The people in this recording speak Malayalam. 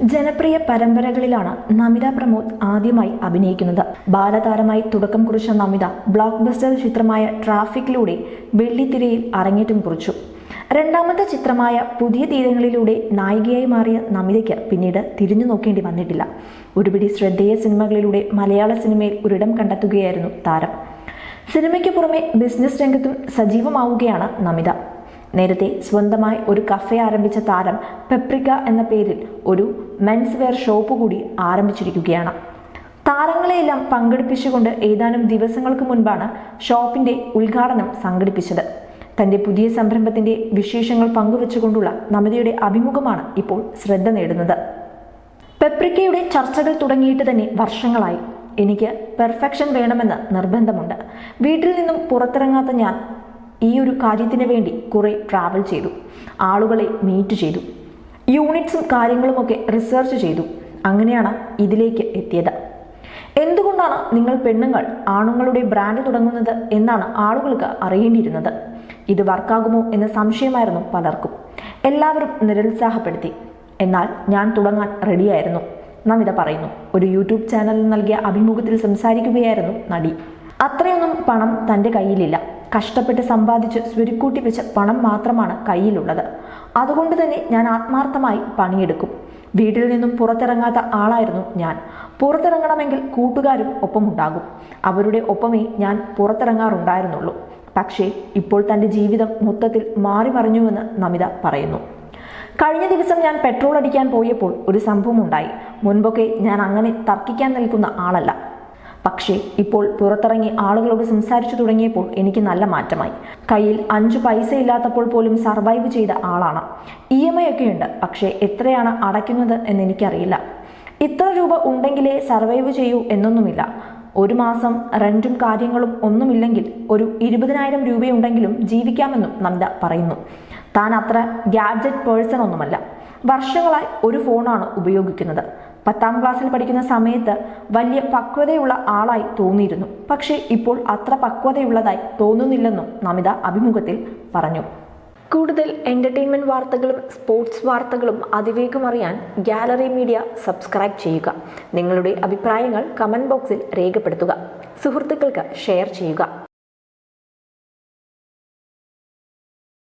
ജനപ്രിയ പരമ്പരകളിലാണ് നമിത പ്രമോദ് ആദ്യമായി അഭിനയിക്കുന്നത്. ബാലതാരമായി തുടക്കം കുറിച്ച നമിത ബ്ലോക്ക് ബസ്റ്റർ ചിത്രമായ ട്രാഫിക്കിലൂടെ വെള്ളിത്തിരയിൽ അരങ്ങേറ്റം കുറിച്ചു. രണ്ടാമത്തെ ചിത്രമായ പുതിയ തീരങ്ങളിലൂടെ നായികയായി മാറിയ നമിതയ്ക്ക് പിന്നീട് തിരിഞ്ഞു നോക്കേണ്ടി വന്നിട്ടില്ല. ഒരുപിടി ശ്രദ്ധേയ സിനിമകളിലൂടെ മലയാള സിനിമയിൽ ഒരിടം കണ്ടെത്തുകയായിരുന്നു താരം. സിനിമയ്ക്ക് പുറമെ ബിസിനസ് രംഗത്തും സജീവമാവുകയാണ് നമിത. നേരത്തെ സ്വന്തമായി ഒരു കഫേ ആരംഭിച്ച താരം പെപ്രിക എന്ന പേരിൽ ഒരു മെൻസ് വെയർ ഷോപ്പ് കൂടി ആരംഭിച്ചിരിക്കുകയാണ്. താരങ്ങളെയെല്ലാം പങ്കെടുപ്പിച്ചുകൊണ്ട് ഏതാനും ദിവസങ്ങൾക്ക് മുൻപാണ് ഷോപ്പിന്റെ ഉദ്ഘാടനം സംഘടിപ്പിച്ചത്. തന്റെ പുതിയ സംരംഭത്തിന്റെ വിശേഷങ്ങൾ പങ്കുവച്ചുകൊണ്ടുള്ള നമിതയുടെ അഭിമുഖമാണ് ഇപ്പോൾ ശ്രദ്ധ നേടുന്നത്. പെപ്രിക്കയുടെ ചർച്ചകൾ തുടങ്ങിയിട്ട് തന്നെ വർഷങ്ങളായി. എനിക്ക് പെർഫെക്ഷൻ വേണമെന്ന് നിർബന്ധമുണ്ട്. വീട്ടിൽ നിന്നും പുറത്തിറങ്ങാത്ത ഞാൻ ഈ ഒരു കാര്യത്തിന് വേണ്ടി കുറേ ട്രാവൽ ചെയ്തു ആളുകളെ മീറ്റ് ചെയ്തു യൂണിറ്റ്സും കാര്യങ്ങളുമൊക്കെ റിസർച്ച് ചെയ്തു. അങ്ങനെയാണ് ഇതിലേക്ക് എത്തിയത്. എന്തുകൊണ്ടാണ് നിങ്ങൾ പെണ്ണുങ്ങൾ ആണുങ്ങളുടെ ബ്രാൻഡ് തുടങ്ങുന്നത് എന്നാണ് ആളുകൾക്ക് അറിയേണ്ടിയിരുന്നത്? ഇത് വർക്കാകുമോ എന്ന സംശയമായിരുന്നു പലർക്കും. എല്ലാവരും നിരുത്സാഹപ്പെടുത്തി. എന്നാൽ ഞാൻ തുടങ്ങാൻ റെഡിയായിരുന്നു നമിത പറയുന്നു. ഒരു യൂട്യൂബ് ചാനലിൽ നൽകിയ അഭിമുഖത്തിൽ സംസാരിക്കുകയായിരുന്നു നടി. അത്രയൊന്നും പണം തന്റെ കയ്യിലില്ല. കഷ്ടപ്പെട്ട് സമ്പാദിച്ച് സ്വരുക്കൂട്ടി വെച്ച പണം മാത്രമാണ് കയ്യിലുള്ളത്. അതുകൊണ്ട് തന്നെ ഞാൻ ആത്മാർത്ഥമായി പണിയെടുക്കും. വീട്ടിൽ നിന്നും പുറത്തിറങ്ങാത്ത ആളായിരുന്നു ഞാൻ. പുറത്തിറങ്ങണമെങ്കിൽ കൂട്ടുകാരും ഒപ്പമുണ്ടാകും. അവരുടെ ഒപ്പമേ ഞാൻ പുറത്തിറങ്ങാറുണ്ടായിരുന്നുള്ളൂ. പക്ഷേ ഇപ്പോൾ തന്റെ ജീവിതം മൊത്തത്തിൽ മാറി മറിഞ്ഞുവെന്ന് നമിത പറയുന്നു. കഴിഞ്ഞ ദിവസം ഞാൻ പെട്രോൾ അടിക്കാൻ പോയപ്പോൾ ഒരു സംഭവം ഉണ്ടായി മുൻപൊക്കെ ഞാൻ അങ്ങനെ തർക്കിക്കാൻ നിൽക്കുന്ന ആളല്ല. പക്ഷേ ഇപ്പോൾ പുറത്തിറങ്ങി ആളുകളോട് സംസാരിച്ചു തുടങ്ങിയപ്പോൾ എനിക്ക് നല്ല മാറ്റമായി. കയ്യിൽ അഞ്ചു പൈസ ഇല്ലാത്തപ്പോൾ പോലും സർവൈവ് ചെയ്ത ആളാണ്. ഇ എം ഐ ഒക്കെ ഉണ്ട് പക്ഷേ എത്രയാണ് അടയ്ക്കുന്നത് എന്ന് എനിക്കറിയില്ല ഇത്ര രൂപ ഉണ്ടെങ്കിലേ സർവൈവ് ചെയ്യൂ എന്നൊന്നുമില്ല. ഒരു മാസം റെന്റും കാര്യങ്ങളും ഒന്നുമില്ലെങ്കിൽ ഒരു ഇരുപതിനായിരം രൂപയുണ്ടെങ്കിലും ജീവിക്കാമെന്നും നന്ദ പറയുന്നു. താൻ അത്ര ഗാഡ്ജറ്റ് പേഴ്സൺ ഒന്നുമല്ല. വർഷങ്ങളായി ഒരു ഫോണാണ് ഉപയോഗിക്കുന്നത്. പത്താം ക്ലാസ്സിൽ പഠിക്കുന്ന സമയത്ത് വലിയ പക്വതയുള്ള ആളായി തോന്നിയിരുന്നു. പക്ഷേ ഇപ്പോൾ അത്ര പക്വതയുള്ളതായി തോന്നുന്നില്ലെന്നും നമിത അഭിമുഖത്തിൽ പറഞ്ഞു. കൂടുതൽ എന്റർടൈൻമെന്റ് വാർത്തകളും സ്പോർട്സ് വാർത്തകളും അതിവേഗം അറിയാൻ ഗാലറി മീഡിയ സബ്സ്ക്രൈബ് ചെയ്യുക. നിങ്ങളുടെ അഭിപ്രായങ്ങൾ കമന്റ് ബോക്സിൽ രേഖപ്പെടുത്തുക. സുഹൃത്തുക്കൾക്ക് ഷെയർ ചെയ്യുക.